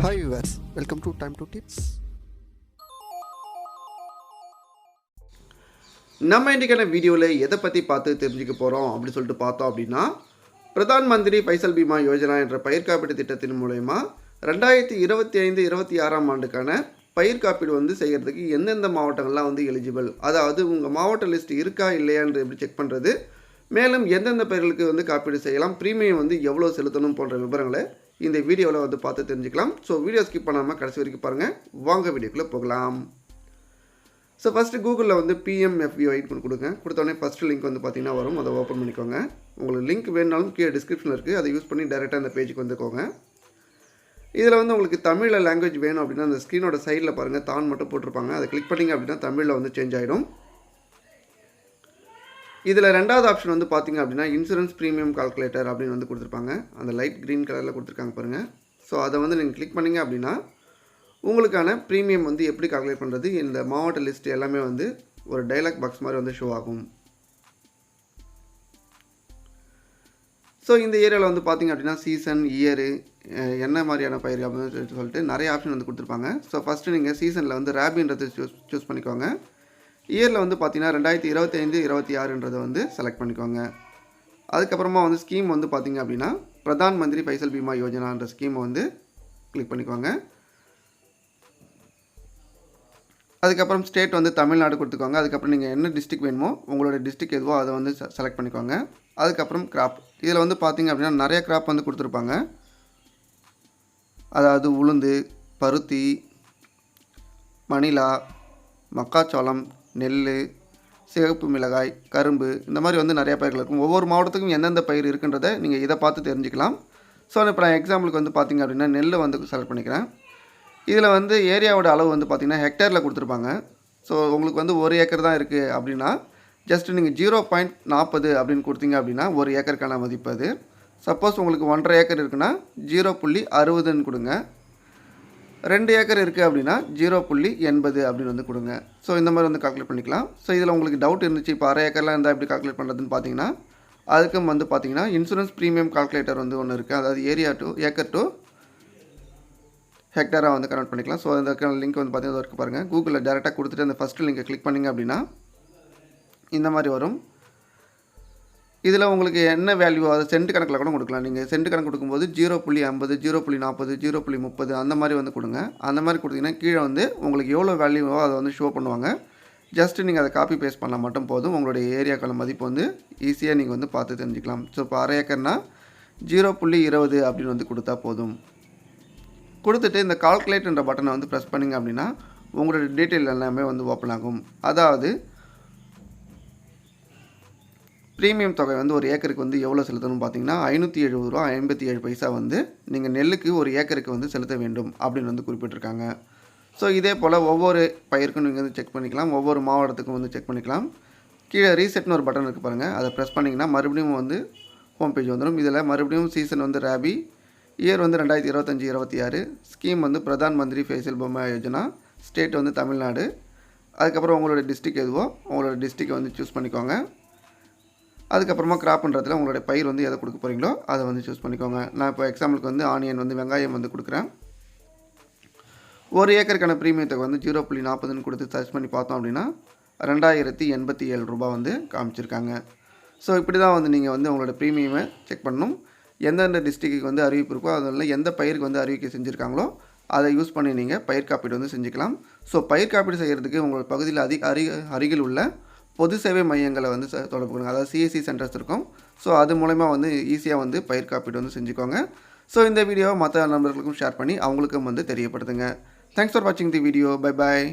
Hi viewers welcome to time to tips நம்ம இன்றைக்கான வீடியோவில் எதை பற்றி பார்த்து தெரிஞ்சுக்க போகிறோம் அப்படின்னு சொல்லிட்டு பார்த்தோம் அப்படின்னா பிரதான் மந்திரி ஃபைசல் பீமா யோஜனா என்ற பயிர் காப்பீட்டு திட்டத்தின் மூலயமா ரெண்டாயிரத்தி இருபத்தி ஐந்து இருபத்தி ஆறாம் ஆண்டுக்கான பயிர் காப்பீடு வந்து செய்கிறதுக்கு எந்தெந்த மாவட்டங்கள்லாம் வந்து எலிஜிபிள் அதாவது உங்கள் மாவட்ட லிஸ்ட் இருக்கா இல்லையான்னு எப்படி செக் பண்ணுறது மேலும் எந்தெந்த பயிர்களுக்கு வந்து காப்பீடு செய்யலாம் ப்ரீமியம் வந்து எவ்வளோ செலுத்தணும் போன்ற விவரங்களை இந்த வீடியோவில் வந்து பார்த்து தெரிஞ்சுக்கலாம். ஸோ வீடியோ ஸ்கிப் பண்ணாமல் கடைசி வரைக்கும் பாருங்கள் வாங்க வீடியோக்குள்ளே போகலாம். ஸோ ஃபஸ்ட்டு கூகுளில் வந்து பிஎம்எஃப்யூஐட் கொடுங்க. கொடுத்தோடனே ஃபஸ்ட்டு லிங்க் வந்து பார்த்தீங்கன்னா வரும். அதை ஓப்பன் பண்ணிக்கோங்க. உங்களுக்கு லிங்க் வேணுனாலும் கீழே டிஸ்கிரிப்ஷனில் இருக்குது அதை யூஸ் பண்ணி டேரெக்டாக அந்த பேஜுக்கு வந்துக்கோங்க. இதில் வந்து உங்களுக்கு தமிழில் லாங்குவேஜ் வேணும் அப்படின்னா அந்த ஸ்க்ரீனோட சைடில் பாருங்கள் தான் மட்டும் போட்டிருப்பாங்க. அதை கிளிக் பண்ணிங்க அப்படின்னா தமிழில் வந்து சேஞ்ச் ஆகிடும் இதில் ரெண்டாவது ஆப்ஷன் வந்து பார்த்திங்க அப்படின்னா இன்சூரன்ஸ் ப்ரீமியம் கால்குலேட்டர் அப்படின்னு வந்து கொடுத்துருப்பாங்க. அந்த லைட் க்ரீன் கலரில் கொடுத்துருக்காங்க பாருங்கள் ஸோ அதை வந்து நீங்கள் கிளிக் பண்ணிங்க அப்படின்னா உங்களுக்கான ப்ரீமியம் வந்து எப்படி கால்குலேட் பண்ணுறது இந்த மாவட்ட லிஸ்ட் எல்லாமே வந்து ஒரு டைலாக் பாக்ஸ் மாதிரி வந்து ஷோ ஆகும். ஸோ இந்த ஏரியாவில் வந்து பார்த்திங்க அப்படின்னா சீசன் இயரு என்ன மாதிரியான பயிர் அப்படின்னு சொல்லிட்டு சொல்லிட்டு நிறைய ஆப்ஷன் வந்து கொடுத்துருப்பாங்க. ஸோ ஃபஸ்ட்டு நீங்கள் சீசனில் வந்து ரேபின்றது சூஸ் சூஸ் பண்ணிக்கோங்க. இயரில் வந்து பார்த்திங்கன்னா ரெண்டாயிரத்தி இருபத்தைந்து இருபத்தி ஆறுன்றதை வந்து செலக்ட் பண்ணிக்கோங்க. அதுக்கப்புறமா வந்து ஸ்கீம் வந்து பார்த்திங்க அப்படின்னா பிரதான் மந்திரி ஃபைசல் பீமா யோஜனான்ற ஸ்கீமை வந்து கிளிக் பண்ணிக்கோங்க. அதுக்கப்புறம் ஸ்டேட் வந்து தமிழ்நாடு கொடுத்துக்கோங்க. அதுக்கப்புறம் நீங்கள் என்ன டிஸ்ட்ரிக் வேணுமோ உங்களோட டிஸ்ட்ரிக் எதுவோ அதை வந்து செலக்ட் பண்ணிக்கோங்க. அதுக்கப்புறம் கிராப் இதில் வந்து பார்த்திங்க அப்படின்னா நிறைய கிராப் வந்து கொடுத்துருப்பாங்க. அதாவது உளுந்து பருத்தி மணிலா மக்காச்சோளம் நெல் சிகப்பு மிளகாய் கரும்பு இந்த மாதிரி வந்து நிறைய பயிர்கள் இருக்கும். ஒவ்வொரு மாவட்டத்துக்கும் எந்தெந்த பயிர் இருக்குன்றதை நீங்கள் இதை பார்த்து தெரிஞ்சுக்கலாம். ஸோ இப்போ நான் எக்ஸாம்பிளுக்கு வந்து பார்த்திங்க அப்படின்னா நெல்லை வந்து செலக்ட் பண்ணிக்கிறேன். இதில் வந்து ஏரியாவோட அளவு வந்து பார்த்திங்கன்னா ஹெக்டேரில் கொடுத்துருப்பாங்க. ஸோ உங்களுக்கு வந்து ஒரு ஏக்கர் தான் இருக்குது அப்படின்னா ஜஸ்ட் நீங்கள் ஜீரோ பாயிண்ட் நாற்பது அப்படின்னு கொடுத்தீங்க அப்படின்னா ஒரு ஏக்கருக்கான மதிப்பு அது. சப்போஸ் உங்களுக்கு ஒன்றரை ஏக்கர் இருக்குன்னா ஜீரோ புள்ளி அறுபதுன்னு கொடுங்க. ரெண்டு ஏக்கர் இருக்குது அப்படின்னா ஜீரோ புள்ளி எண்பது அப்படின்னு வந்து கொடுங்க. ஸோ இந்த மாதிரி வந்து கால்குலேட் பண்ணிக்கலாம். ஸோ இதில் உங்களுக்கு டவுட் இருந்துச்சு இப்போ அரை ஏக்கர்லாம் இருந்தால் எப்படி கால்குலேட் பண்ணுறதுன்னு பார்த்தீங்கன்னா அதுக்கும் வந்து பார்த்தீங்கன்னா இன்சூரன்ஸ் ப்ரீமியம் கால்குலேட்டர் வந்து ஒன்று இருக்குது அதாவது ஏரியா டு ஏக்கர் டு ஹெக்டராக வந்து கனெக்ட் பண்ணிக்கலாம். ஸோ அந்த லிங்க் வந்து பார்த்தீங்கன்னா இருக்குது பாருங்கள் கூகுளில் டேரெக்டாக கொடுத்துட்டு அந்த ஃபஸ்ட்டு லிங்கை கிளிக் பண்ணிங்க அப்படின்னா இந்த மாதிரி வரும். இதில் உங்களுக்கு என்ன வேல்யூ அது சென்ட் கணக்கில் கூட கொடுக்கலாம். நீங்கள் சென்ட் கணக்கு கொடுக்கும்போது ஜீரோ புள்ளி ஐம்பது ஜீரோ புள்ளி நாற்பது ஜீரோ புள்ளி முப்பது அந்த மாதிரி வந்து கொடுங்க. அந்த மாதிரி கொடுத்தீங்கன்னா கீழே வந்து உங்களுக்கு எவ்வளோ வேல்யூவோ அதை வந்து ஷோ பண்ணுவாங்க. ஜஸ்ட்டு நீங்கள் அதை காப்பி பேஸ்ட் பண்ணால் மட்டும் போதும். உங்களுடைய ஏரியாக்கான மதிப்பு வந்து ஈஸியாக நீங்கள் வந்து பார்த்து தெரிஞ்சுக்கலாம். ஸோ இப்போ அரை ஏக்கர்னா ஜீரோ புள்ளி இருபது அப்படின்னு வந்து கொடுத்தா போதும். கொடுத்துட்டு இந்த கால்குலேட்ன்ற பட்டனை வந்து ப்ரெஸ் பண்ணிங்க அப்படின்னா உங்களுடைய டீட்டெயில் எல்லாமே வந்து ஓப்பன் ஆகும். அதாவது ப்ரீமியம் தொகை வந்து ஒரு ஏக்கருக்கு வந்து எவ்வளோ செலுத்தணும்னு பார்த்தீங்கன்னா ஐநூற்றி எழுபது ரூபா ஐம்பத்தி ஏழு பைசா வந்து நீங்கள் நெல்லுக்கு ஒரு ஏக்கருக்கு வந்து செலுத்த வேண்டும் அப்படின்னு வந்து குறிப்பிட்டிருக்காங்க. ஸோ இதே போல் ஒவ்வொரு பயிருக்கும் நீங்கள் வந்து செக் பண்ணிக்கலாம். ஒவ்வொரு மாவட்டத்துக்கும் வந்து செக் பண்ணிக்கலாம். கீழே ரீசெட்னு ஒரு பட்டன் இருக்குது பாருங்கள் அதை ப்ரெஸ் பண்ணிங்கன்னா மறுபடியும் வந்து ஹோம் பேஜ் வந்துடும் இதில் மறுபடியும் சீசன் வந்து ரேபி இயர் வந்து ரெண்டாயிரத்தி இருபத்தஞ்சி இருபத்தி ஆறு ஸ்கீம் வந்து பிரதான் மந்திரி ஃபேசியல் பொம்மை யோஜனா ஸ்டேட் வந்து தமிழ்நாடு. அதுக்கப்புறம் உங்களோட டிஸ்ட்ரிக் எதுவோ உங்களோட டிஸ்ட்ரிக்கை வந்து சூஸ் பண்ணிக்கோங்க. அதுக்கப்புறமா கிராப்ன்றதுல உங்களுடைய பயிர் வந்து எதை கொடுக்க போகிறீங்களோ அதை வந்து சூஸ் பண்ணிக்கோங்க. நான் இப்போ எக்ஸாம்பிளுக்கு வந்து ஆனியன் வந்து வெங்காயம் வந்து கொடுக்குறேன். ஒரு ஏக்கருக்கான ப்ரீமியத்தை வந்து ஜீரோ புள்ளி நாற்பதுன்னு கொடுத்து சர்ச் பண்ணி பார்த்தோம் அப்படின்னா ரெண்டாயிரத்தி எண்பத்தி ஏழு ரூபா வந்து காமிச்சிருக்காங்க. ஸோ இப்படி தான் வந்து நீங்கள் வந்து உங்களோட ப்ரீமியமை செக் பண்ணணும். எந்தெந்த டிஸ்ட்ரிக்ட்டுக்கு வந்து அறிவிப்பு இருக்கோ அதில் எந்த பயிருக்கு வந்து அறிவிக்கை செஞ்சுருக்காங்களோ அதை யூஸ் பண்ணி நீங்கள் பயிர் காப்பீடு வந்து செஞ்சுக்கலாம். ஸோ பயிர் காப்பீடு செய்கிறதுக்கு உங்கள் பகுதியில் அதிக அருகில் உள்ள பொது சேவை மையங்களை வந்து தொடர்பு கொள்ளுங்க. அதாவது சிஎஸ்சி சென்டர்ஸ் இருக்கும். ஸோ அது மூலயமா வந்து ஈஸியாக வந்து பயிர் காப்பீடு வந்து செஞ்சுக்கோங்க. ஸோ இந்த வீடியோவை மற்ற நண்பர்களுக்கும் ஷேர் பண்ணி அவங்களுக்கும் வந்து தெரியப்படுத்துங்க. தேங்க்ஸ் ஃபார் வாட்சிங் தி வீடியோ பை பாய்